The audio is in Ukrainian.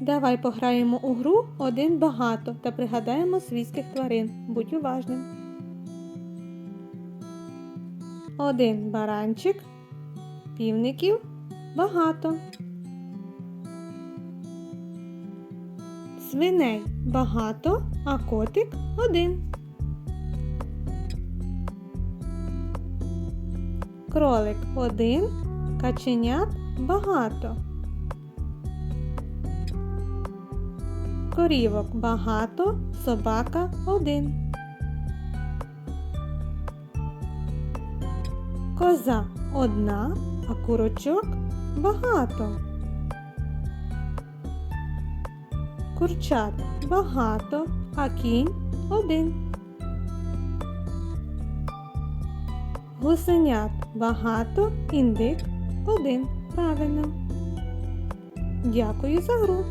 Давай пограємо у гру один багато та пригадаємо свійських тварин. Будь уважним. Один баранчик, півників багато. Свиней багато, а котик один. Кролик один, каченят багато. Корівок багато, собака один. Коза одна, а курочок багато. Курчат багато, а кінь один. Гусенят багато, індик один. Правильно. Дякую за гру.